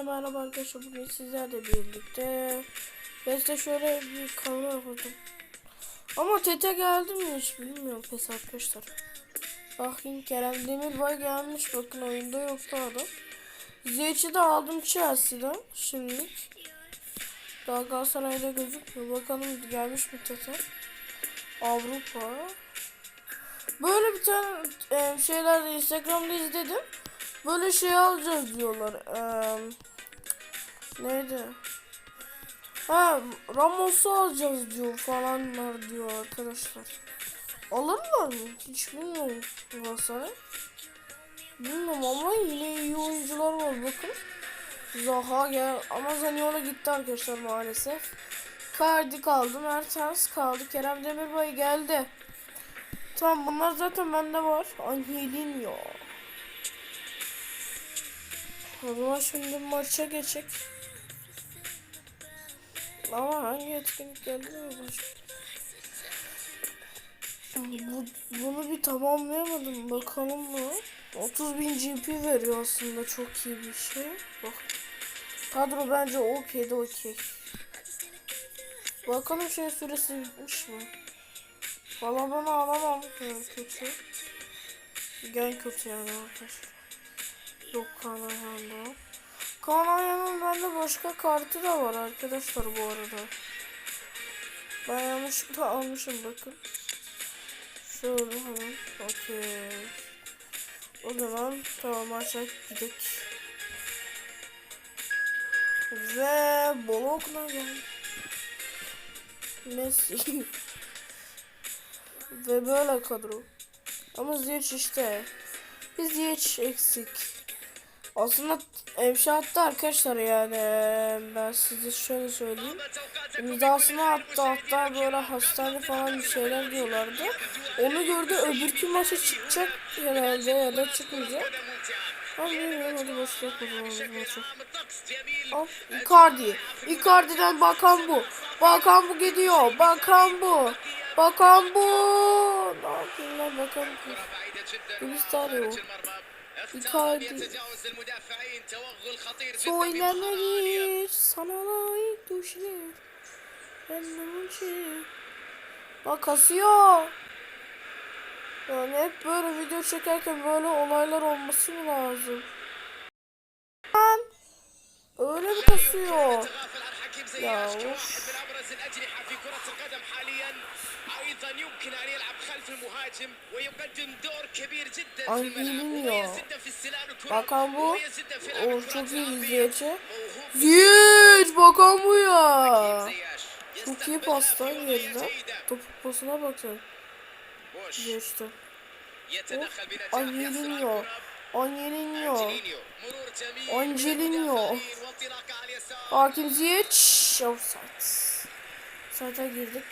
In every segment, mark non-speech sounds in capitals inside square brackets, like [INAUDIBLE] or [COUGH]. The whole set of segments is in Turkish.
Hepinize merhaba arkadaşlar. Bugün sizlerle birlikte PES'te şöyle bir kamera kurdum. Ama Tete geldi mi hiç bilmiyorum PES arkadaşlar. Bakın Kerem Demirbay gelmiş. Bakın oyunda yoktu adam. Ziyech'i de aldım Chelsea'den şimdilik. Daha Galatasaray'da gözükmüyor. Bakalım gelmiş mi Tete. Avrupa. Böyle bir tane e, şeyler Instagram'da izledim. Böyle şey alacağız diyorlar. Ee, neydi? Ha Ramos'u alacağız diyor falanlar diyor arkadaşlar. Alırlar mı? Hiç bilmiyorum Galatasaray. Bilmiyorum ama yine iyi oyuncular var bakın. Zaha gel ama Zaniolo gitti arkadaşlar maalesef. Cardi kaldı, Mertens kaldı, Kerem Demirbay geldi. Tamam bunlar zaten bende var. Angelinho. O zaman şimdi maça geçek. Ama hangi etkinlik geldi mi? Bu, bunu bir tamamlayamadım. Bakalım mı? 30 bin GP veriyor aslında. Çok iyi bir şey. Bak. Kadro bence okey de okey. Bakalım şey süresi bitmiş mi? Valla ben alamam. Yani kötü. Gen kötü yani arkadaşlar. Yok Kanayhan'ın bende başka kartı da var arkadaşlar bu arada. Ben yanlışlıkla almışım bakın. Şöyle hemen. Okey. O zaman tamam aşağı gidelim. Ve Bologna gel. Messi. Ve böyle kadro. Ama Ziyech işte. Biz Ziyech eksik. Aslında Evşat'ta arkadaşlar yani ben size şöyle söyleyeyim. İmzasını attı hatta böyle hastane falan bir şeyler diyorlardı. Onu gördü öbürkü maça çıkacak herhalde ya da çıkmayacak. Ben bilmiyorum hadi başlayalım o zaman maçı. Al Icardi. Icardi'den bakan bu. Bakan bu gidiyor. Bakan bu. Bakan bu. Ne yapayım lan bakan bu. Cristiano. Icardi. Söylenir sana layık düşler. Ben de için. Bak kasıyor. Yani hep böyle video çekerken böyle olaylar olması mı lazım? Öyle mi kasıyor? Ya of. Bakan bu. O çok iyi izleyici. Ziyech bakan bu ya. Çok iyi pasta yerine. Topuk pasına bakın. Geçti. Oh. Ay bilmiyor. Angelinho. Angelinho. Hakim Ziyech. Show Sites. Site'a girdik.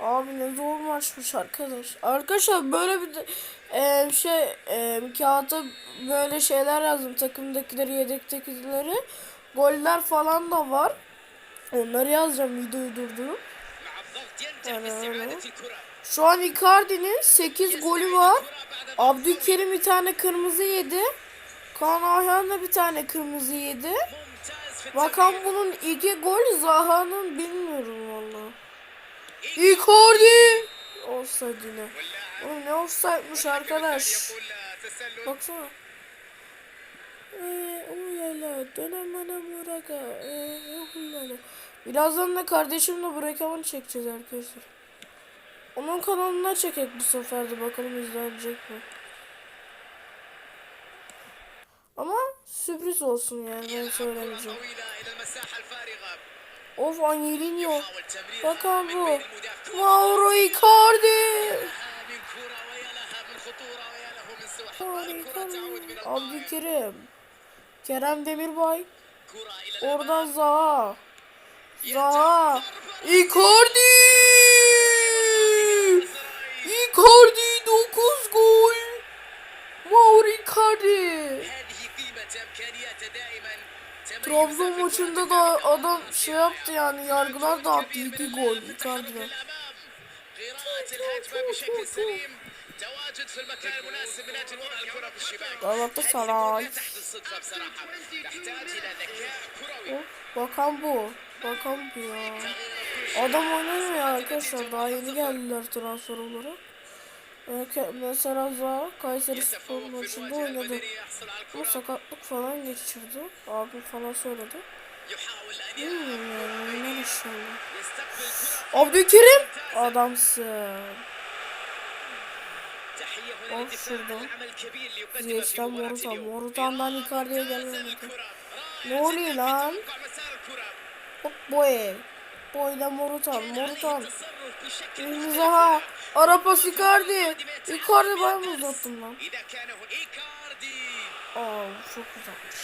Abi ne zor maçmış arkadaş. Arkadaşlar böyle bir de, e, şey e, kağıta böyle şeyler yazdım. Takımdakileri, yedektekileri. Goller falan da var. Onları yazacağım videoyu durdurup. Yani Şu an Icardi'nin 8 golü var. Abdülkerim bir tane kırmızı yedi. Kaan Ayhan da bir tane kırmızı yedi. Bakan bunun iki gol Zaha'nın bilmiyorum valla. Icardi! Offside yine. Oğlum ne offside'mış arkadaş. Baksana. Eee ulala dönem bana buraka. Eee ulala. Birazdan da kardeşimle Burakaman çekeceğiz arkadaşlar. Onun kanalına çekek bu sefer de bakalım izlenecek mi. Ama Sürpriz olsun yani ben söylemeyeceğim. Of Angelino. Bakan bu. Mauro Icardi. Abdülkerim. Kerem Demirbay. Oradan Zaha. Zaha. Icardi. Icardi 9 gol. Mauro Icardi. Trabzon maçında da adam şey yaptı yani yargılar dağıttı. iki gol Icardi'den. Galatasaray. Bakan bu. Bakan bu ya. Adam oynamıyor arkadaşlar. Daha yeni geldiler transfer olarak. Mesela Za Kayseri Spor maçında oynadı. Ama sakatlık falan geçirdi. Abi falan söyledi. Bilmiyorum yani ne düşünüyorum. Abdülkerim adamsın. Of şurada. Ziyech'ten Morutan. Morutan'dan Icardi'ye gelmedi. Ne oluyor lan? Hop boy. Boyda Morutan, Morutan. Zaha, Arapos Icardi. Icardi ben mi uzattım lan? Aa, çok güzelmiş.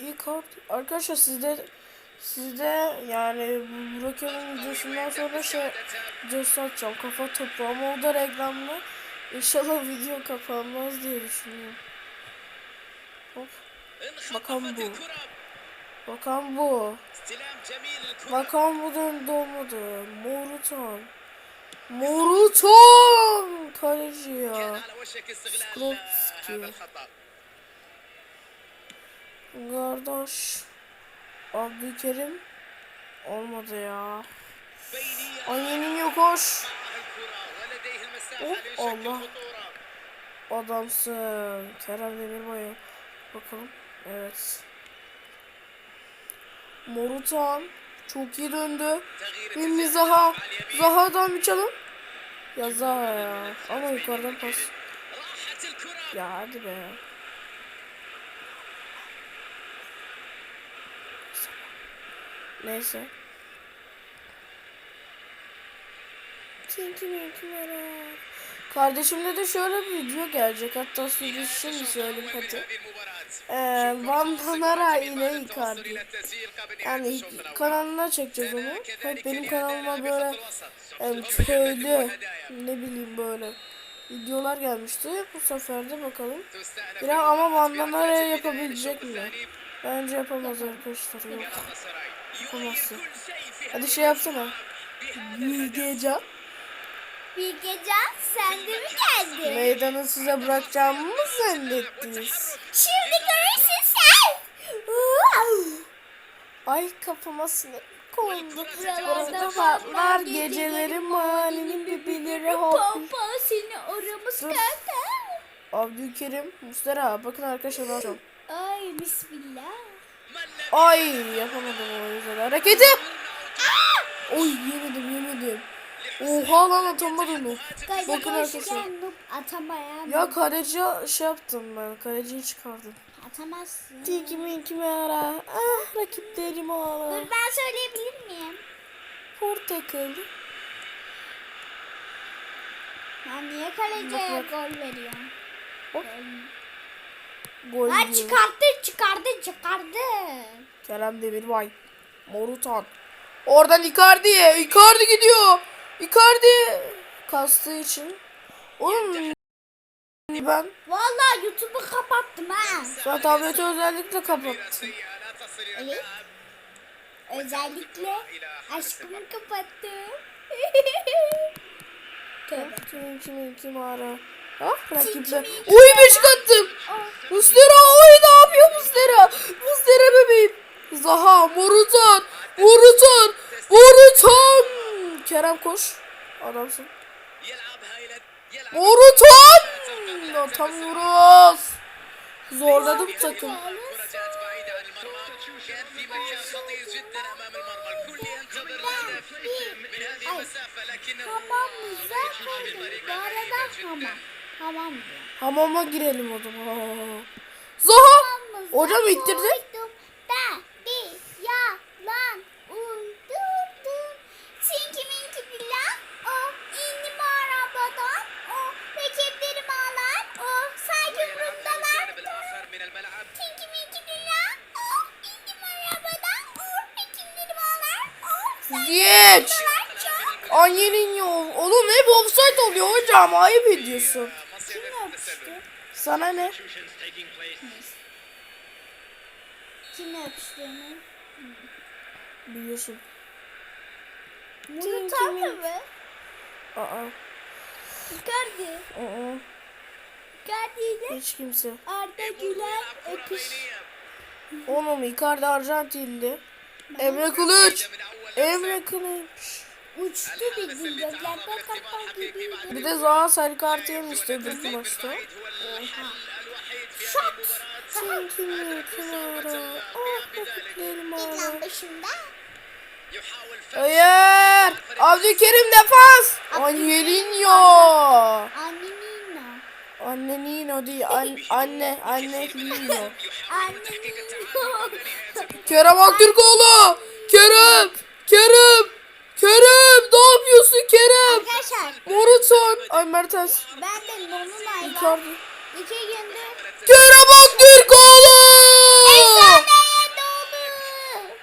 Icardi. Arkadaşlar sizde sizde yani Burak Emin'in videosundan sonra şey videosu atacağım. Kafa topu ama o da reklamlı. İnşallah video kapanmaz diye düşünüyorum. Hop. Bakan bu. Bakan bu. Bakan budan doğmadı. Morutan. Morutan kaleci ya. Skrotski. Kardeş. Abdülkerim. Olmadı ya. Annenin yok hoş. Oh Allah. Adamsın. Kerem Demirbay'a. Bakalım. Evet. Morutan. Çok iyi döndü. Mimmi Zaha. Zaha'dan bir çalım. Ya Zaha ya. Ama yukarıdan pas. Ya hadi be. Neyse. Tinky Winky Merak. Kardeşimde de şöyle bir video gelecek. Hatta size şimdi şey söyleyeyim hadi. Ee, Vandanara ile Icardi. Yani kanalına çekeceğiz onu. Hep benim kanalıma böyle yani köylü ne bileyim böyle videolar gelmişti. Bu sefer de bakalım. Biraz ama Van Vandanara'ya yapabilecek mi? Bence yapamaz arkadaşlar. Yok. Yapamazsın. Hadi şey yapsana. Bilgecan. Bilgecan sen de mi geldin? Meydanı size bırakacağımı mı zannettiniz? Şimdi görürsün sen. Ay kafama sinek kondu. Orada patlar geceleri mahallenin birbirleri hop. Pompa seni aramız kanka. Abdülkerim, Mustera bakın arkadaşlar ne yapacağım. Ay bismillah. Ay yapamadım o yüzden hareketi. Oy yemedim yemedim. Oha lan atamadım onu. Bakın arkadaşlar. atamayan. Ya kaleci şey yaptım ben. Kaleciyi çıkardım. Atamazsın. Tiki minki mera. Ah rakiplerim ağla. Dur ben söyleyebilir miyim? Portakal. Ya niye kaleciye Bak, bak. gol. Gol. Ha çıkardı çıkardı çıkardı. Kerem Demirbay. Morutan. Oradan Icardi'ye. Icardi gidiyor. Icardi kastığı için. Oğlum şey ben. Vallahi YouTube'u kapattım ha. Sen tableti özellikle kapattın. Evet. Özellikle aşkımı kapattım. [LAUGHS] Kim kim kim ara. Ah rakipler. Uy beşik attım. Ah. Muslera oy ne yapıyor Muslera? Muslera bebeğim. Zaha Morutan. Morutan. Morutan. Kerem koş. Adamsın. Urutan! Ya tam vuruz. Zorladım takım. Hamama girelim o zaman. Zaha! Hocam ittirdi. Anyenin yol. Oğlum hep offside oluyor hocam. Ayıp ediyorsun. Kim öpüştü? Sana ne? Kim öpüştüğünü? Biliyorsun. Murat'a mı? Aa. Icardi. Aa. Icardi ile Hiç kimse. Arda Güler öpüş. Oğlum Icardi Arjantinli. Emre Kılıç. Emre Kılıç. Uçtu kaplan gibi. Bir de Zaha sarı kartı yemişti bu maçta. Sen kimi kim ara? Ah rakiplerim ara. Ekran başında. Hayır. Abdülkerim defans. Angelino. Annenina. Anne Nino değil. An anne. Anne Nino. Annenina. Kerem Aktürkoğlu. Kerem. Kerem. Kerem. Ne yapıyorsun Kerem? Arkadaşlar Morutan. Ay Mertens. ben de Nonunay'la Icardi. iki gündür Kerem Aktürkoğlu. efsaneye doğdu.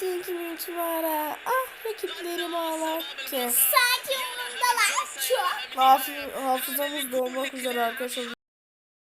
Sen kimi kim ara? Ah rakiplerim ağlar ki. Sanki umurumdalar çok. Hafız, hafızamız dolmak üzere arkadaşlar.